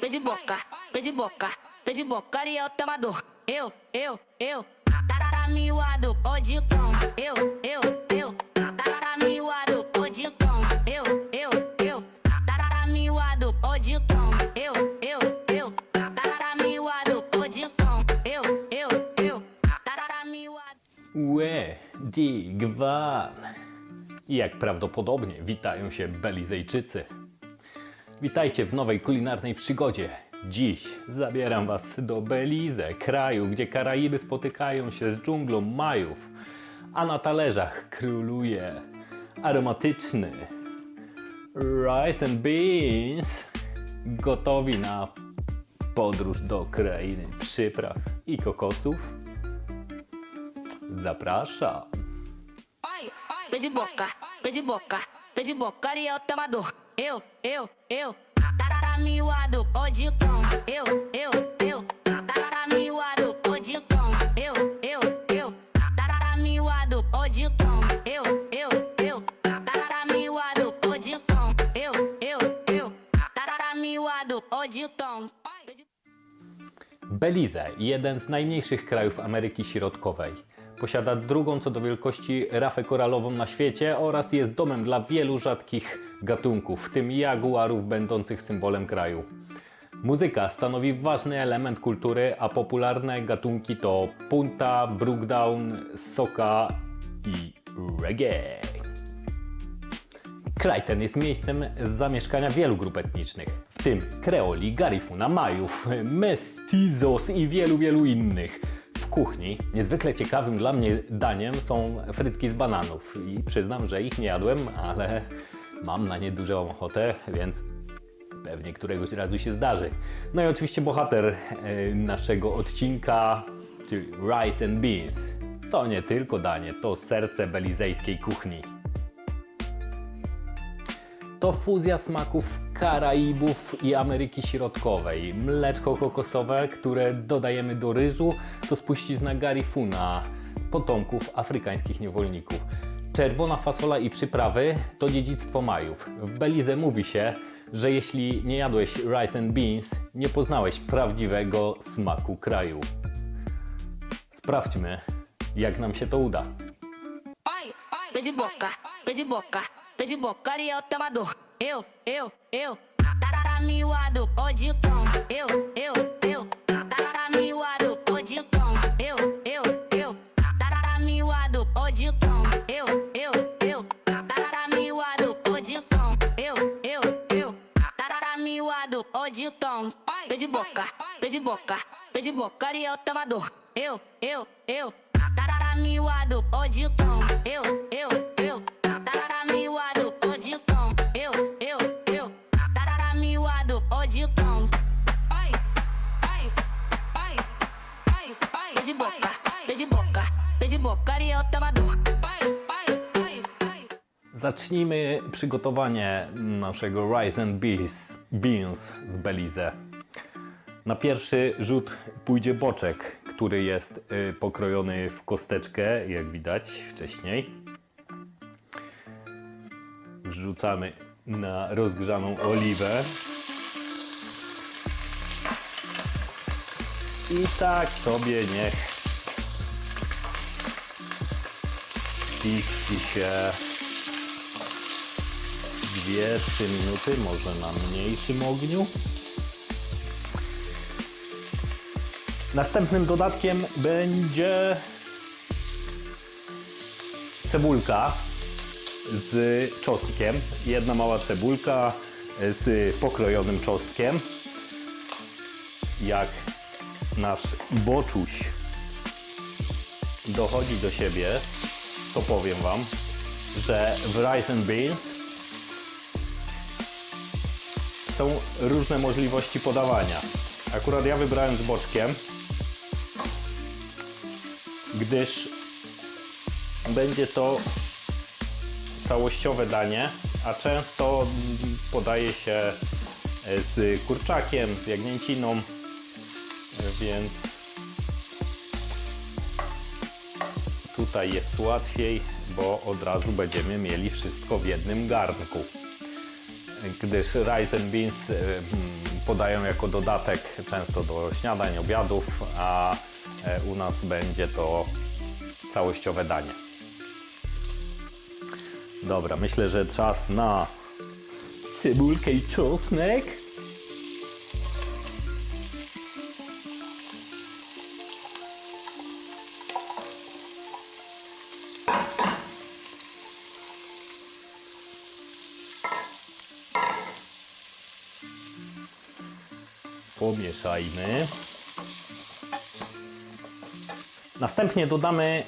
Vem de boca, vem de boca, vem de bocaria, eu tomador. Eu, eu, eu. Tarara miúado, pode tom. Eu, eu, eu. Tarara miúado, pode tom. Eu, eu, eu. Tarara miúado, pode tom. Eu, eu, eu. Tarara miúado, pode tom. Eu, eu, eu. Tarara miúado. Łe, digwan. Jak prawdopodobnie witają się Belizejczycy. Witajcie w nowej kulinarnej przygodzie. Dziś zabieram Was do Belize, kraju, gdzie Karaiby spotykają się z dżunglą Majów, a na talerzach króluje aromatyczny rice and beans, gotowi na podróż do krainy przypraw i kokosów. Zapraszam. De boca, de boca, eu tomador. Eu, eu, eu. Tarara miúado, pode tom. Eu, eu, eu. Tarara miúado, pode tom. Eu, eu, eu. Tarara miúado, pode tom. Eu, eu, eu. Tarara miúado, pode tom. Eu, eu, eu. Tarara miúado, pode tom. Vem de Belize, jeden z najmniejszych krajów Ameryki Środkowej. Posiada drugą co do wielkości rafę koralową na świecie oraz jest domem dla wielu rzadkich gatunków, w tym jaguarów będących symbolem kraju. Muzyka stanowi ważny element kultury, a popularne gatunki to punta, brookdown, soca i reggae. Kraj ten jest miejscem zamieszkania wielu grup etnicznych, w tym Kreoli, Garifuna, Majów, Mestizos i wielu, wielu innych. Kuchni niezwykle ciekawym dla mnie daniem są frytki z bananów i przyznam, że ich nie jadłem, ale mam na nie dużą ochotę, więc pewnie któregoś razu się zdarzy. No i oczywiście bohater e, naszego odcinka, czyli Rice and Beans. To nie tylko danie, to serce belizejskiej kuchni. To fuzja smaków Karaibów i Ameryki Środkowej. Mleczko kokosowe, które dodajemy do ryżu, to spuścizna garifuna, potomków afrykańskich niewolników. Czerwona fasola i przyprawy to dziedzictwo Majów. W Belize mówi się, że jeśli nie jadłeś rice and beans, nie poznałeś prawdziwego smaku kraju. Sprawdźmy, jak nam się to uda. Vem de boca, vem de boca, vem de bocaria, eu tomador. Eu, eu, eu. Tarara miúado, pode tom. Eu, eu, eu. Tarara miúado, pode tom. Eu, eu, eu. Tarara miúado, pode tom. Eu, eu, eu. Tarara miúado, pode tom. Eu, eu, eu. Tarara miúado, pode tom. Vem de boca, vem de boca, vem de bocaria, eu tomador. Eu, eu, eu. Tarara miúado, pode tom. Eu, eu, eu. Pode tom. Ai, ai, ai, ai, ai. Vem de boca, vem de boca, vem de bocaria, eu ai, ai. Zacznijmy przygotowanie naszego rice and beans, beans z Belize. Na pierwszy rzut pójdzie boczek, który jest y, pokrojony w kosteczkę, jak widać wcześniej. Wrzucamy na rozgrzaną oliwę. I tak sobie niech piści się 2-3 minuty, może na mniejszym ogniu. Następnym dodatkiem będzie cebulka z czosnkiem. Jedna mała cebulka z pokrojonym czosnkiem. Jak nasz boczuś dochodzi do siebie, to powiem Wam, że w Rice and są różne możliwości podawania. Akurat ja wybrałem z boczkiem, gdyż będzie to całościowe danie, a często podaje się z kurczakiem, z jagnięciną, więc tutaj jest łatwiej, bo od razu będziemy mieli wszystko w jednym garnku gdyż rice and beans e, mm, podają jako dodatek często do śniadań, obiadów, a e, u nas będzie to całościowe danie. Dobra, myślę, że czas na cebulkę i czosnek. Pomieszajmy. Następnie dodamy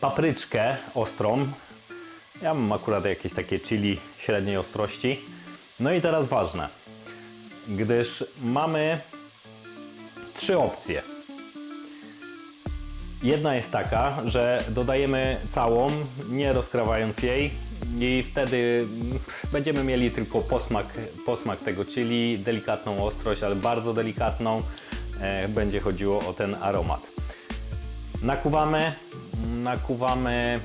papryczkę ostrą. Ja mam akurat jakieś takie chili średniej ostrości. No i teraz ważne, gdyż mamy trzy opcje. Jedna jest taka, że dodajemy całą, nie rozkrawając jej i wtedy będziemy mieli tylko posmak, posmak tego chili, delikatną ostrość, ale bardzo delikatną. E, Będzie chodziło o ten aromat. Nakuwamy, nakuwamy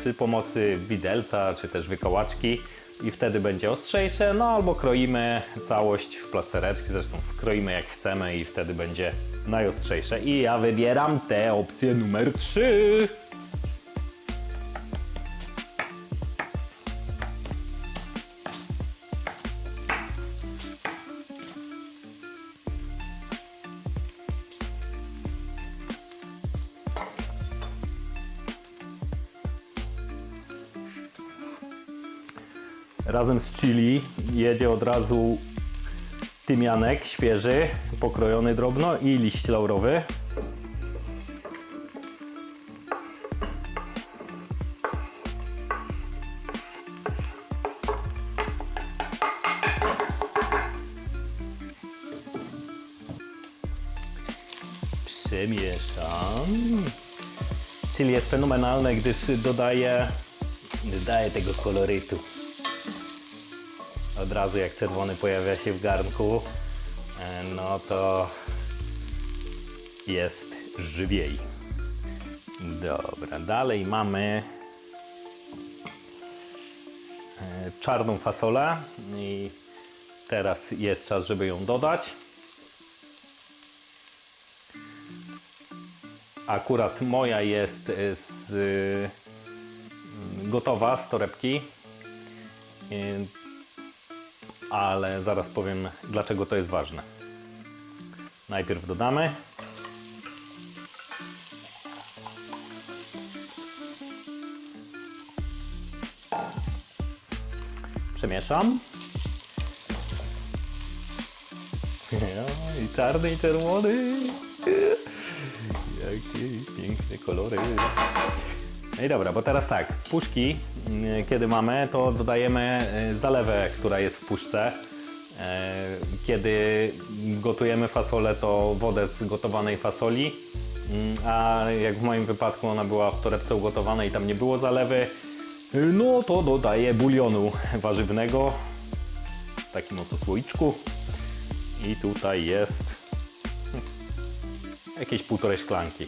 przy pomocy widelca czy też wykołaczki i wtedy będzie ostrzejsze, no albo kroimy całość w plastereczki, zresztą kroimy jak chcemy i wtedy będzie najostrzejsze. I ja wybieram tę opcję numer 3. Razem z chili jedzie od razu tymianek świeży, pokrojony drobno i liść laurowy. Przemieszam. Chili jest fenomenalne, gdyż dodaje, dodaje tego kolorytu. Od razu jak czerwony pojawia się w garnku, e, no to jest żywiej. Dobra, dalej mamy e, czarną fasolę i teraz jest czas, żeby ją dodać. Akurat moja jest e, z gotowa z torebki. Ale zaraz powiem dlaczego to jest ważne. Najpierw dodamy. Przemieszam. I czarny i czerwony. Jakie piękne kolory. No i dobra, bo teraz tak, z puszki, mm, kiedy mamy, to dodajemy y, zalewę, która jest w puszce. E, Kiedy gotujemy fasolę, to wodę z gotowanej fasoli, Mm, a jak w moim wypadku ona była w torebce ugotowana i tam nie było zalewy, y, no to dodaję bulionu warzywnego w takim oto słoiczku. I tutaj jest jakieś półtorej szklanki.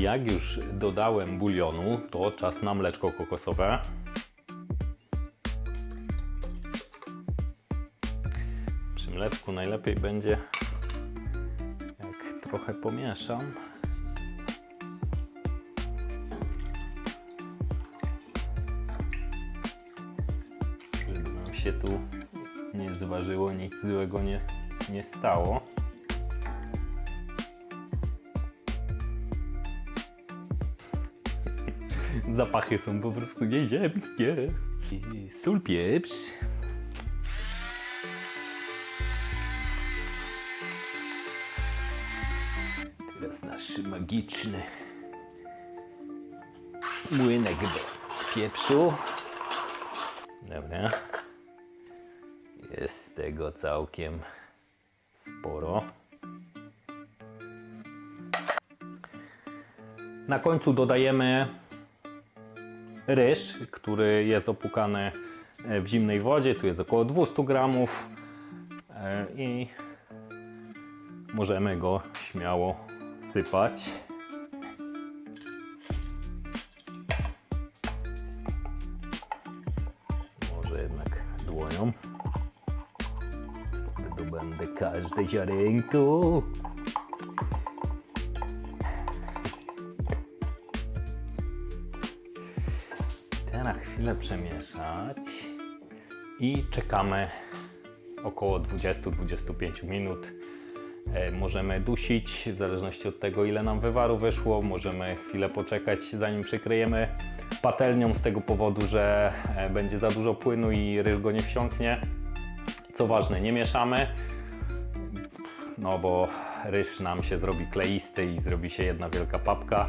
Jak już dodałem bulionu, to czas na mleczko kokosowe. Przy mleczku najlepiej będzie, jak trochę pomieszam. Żeby nam się tu nie zważyło, nic złego nie, nie stało. Zapachy są po prostu nieziemskie. I Sól, pieprz. Teraz nasz magiczny młynek do pieprzu. Dobra. Jest tego całkiem sporo. Na końcu dodajemy ryż, który jest opłukany e, w zimnej wodzie. Tu jest około 200 gramów e, i możemy go śmiało sypać. Może jednak dłonią. Wydobędę każde ziarenko. Chwilę przemieszać i czekamy około 20-25 minut. E, Możemy dusić, w zależności od tego, ile nam wywaru wyszło. Możemy chwilę poczekać, zanim przykryjemy patelnią, z tego powodu, że e, będzie za dużo płynu i ryż go nie wsiąknie. Co ważne, nie mieszamy, no bo ryż nam się zrobi kleisty i zrobi się jedna wielka papka.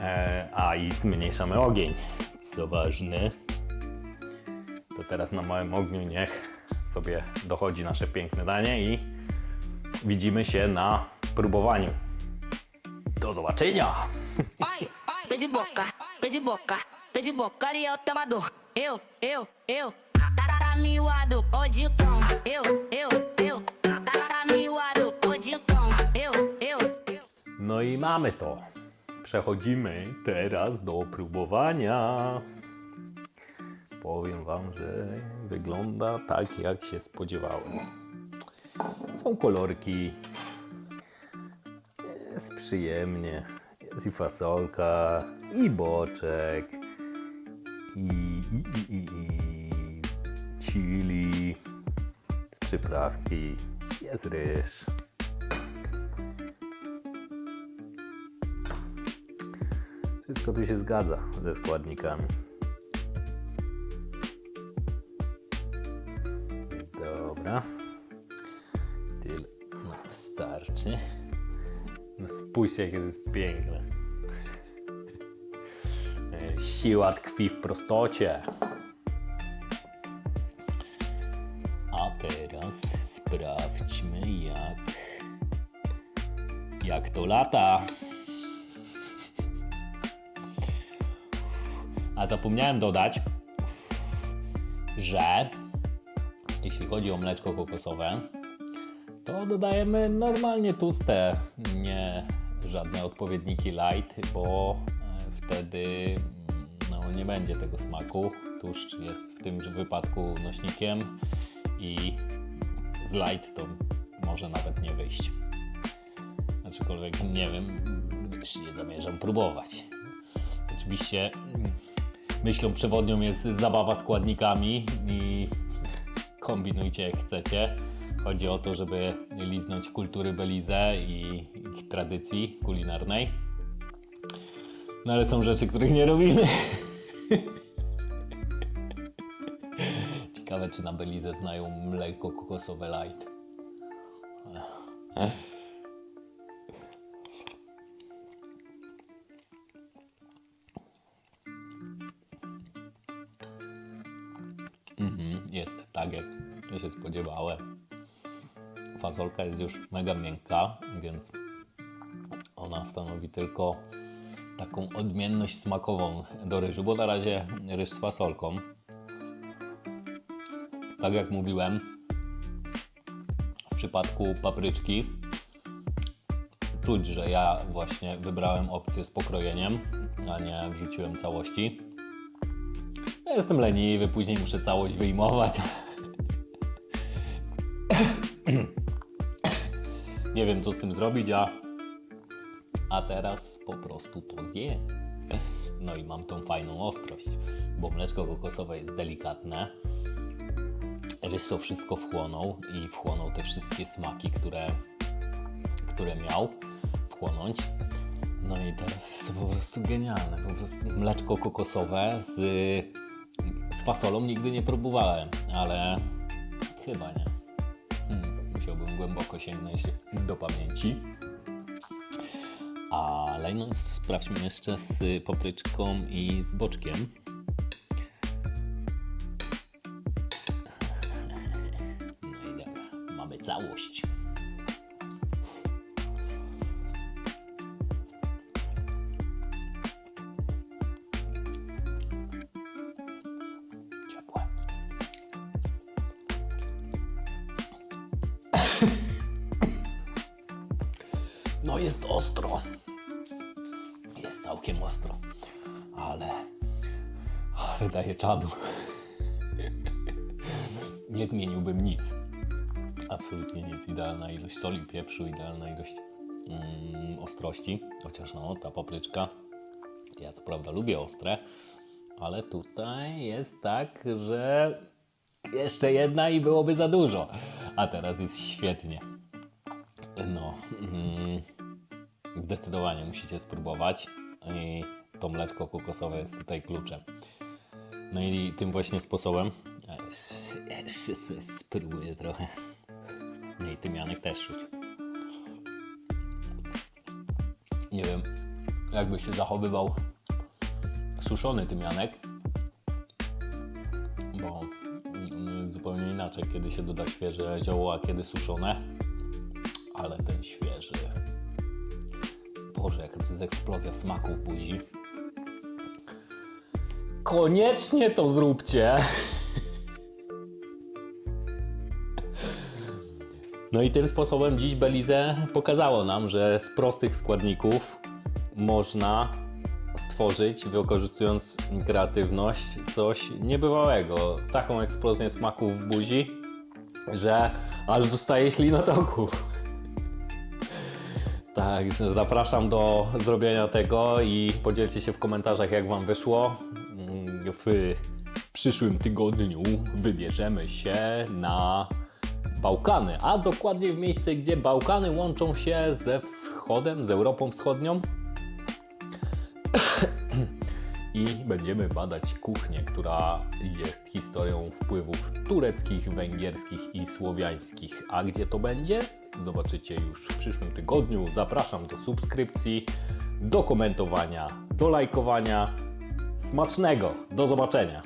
E, a i zmniejszamy ogień. Co ważne, to teraz na małym ogniu niech sobie dochodzi nasze piękne danie i widzimy się na próbowaniu. Do zobaczenia! Boca, boca, boca e eu tomador. Eu, eu, eu, de tom. Eu, eu, de tom. Eu, eu, eu. No i mamy to. Przechodzimy teraz do próbowania. Powiem Wam, że wygląda tak, jak się spodziewałem. Są kolorki. Jest przyjemnie. Jest i fasolka, i boczek, i, i, i, i, i chili, przyprawki, jest ryż. Wszystko tu się zgadza ze składnikami. Dobra. Tyle nam wystarczy. No spójrzcie, jakie to jest piękne. Siła tkwi w prostocie. A teraz sprawdźmy, jak, jak to lata. A zapomniałem dodać, że jeśli chodzi o mleczko kokosowe, to dodajemy normalnie tłuste, nie żadne odpowiedniki light, bo e, wtedy mm, no, nie będzie tego smaku. Tłuszcz jest w tym wypadku nośnikiem i z light to może nawet nie wyjść. Aczkolwiek nie wiem, gdyż nie zamierzam próbować. Oczywiście mm, myślą przewodnią jest zabawa składnikami i kombinujcie jak chcecie. Chodzi o to, żeby liznąć kultury Belize i ich tradycji kulinarnej. No ale są rzeczy, których nie robimy. Ciekawe, czy na Belize znają mleko kokosowe light. Tak, jak się spodziewałem. Fasolka jest już mega miękka, więc ona stanowi tylko taką odmienność smakową do ryżu, bo na razie ryż z fasolką. Tak jak mówiłem, w przypadku papryczki czuć, że ja właśnie wybrałem opcję z pokrojeniem, a nie wrzuciłem całości. Jestem leniwy, później muszę całość wyjmować. Nie wiem, co z tym zrobić, a, a teraz po prostu to zjem. No i mam tą fajną ostrość, bo mleczko kokosowe jest delikatne. Ryż to wszystko wchłonął i wchłonął te wszystkie smaki, które, które miał wchłonąć. No i teraz jest to po prostu genialne. Po prostu mleczko kokosowe z, z fasolą nigdy nie próbowałem, ale chyba nie. Głęboko sięgnąć do pamięci. Ale no, sprawdźmy jeszcze z papryczką i z boczkiem. No i dobra, mamy całość. Daje czadu. nie zmieniłbym nic. Absolutnie nic. Idealna ilość soli, pieprzu, idealna ilość mm, ostrości. Chociaż no, ta papryczka, ja co prawda lubię ostre, ale tutaj jest tak, że jeszcze jedna i byłoby za dużo. A teraz jest świetnie. No, mm, zdecydowanie musicie spróbować. I to mleczko kokosowe jest tutaj kluczem. No i tym właśnie sposobem. jeszcze- sobie spróbuję trochę. No i tymianek też czuć. Nie wiem, jakby się zachowywał suszony tymianek, bo jest zupełnie inaczej, kiedy się doda świeże zioło, a kiedy suszone. Ale ten świeży. Boże, jaka to jest eksplozja smaku w buzi. Koniecznie to zróbcie. No i tym sposobem dziś Belize pokazało nam, że z prostych składników można stworzyć, wykorzystując kreatywność, coś niebywałego. Taką eksplozję smaków w buzi, że aż dostaje ślinotoków. Także zapraszam do zrobienia tego i podzielcie się w komentarzach, jak Wam wyszło. W przyszłym tygodniu wybierzemy się na Bałkany, a dokładnie w miejsce, gdzie Bałkany łączą się ze wschodem, z Europą Wschodnią. I będziemy badać kuchnię, która jest historią wpływów tureckich, węgierskich i słowiańskich. A gdzie to będzie? Zobaczycie już w przyszłym tygodniu. Zapraszam do subskrypcji, do komentowania, do lajkowania. Smacznego. Do zobaczenia.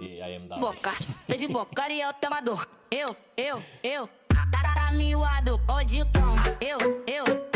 I ja jem dalej. boca, de boca e eu toma dor. Eu, eu, eu. Tarara miado, pode toma. Eu, eu.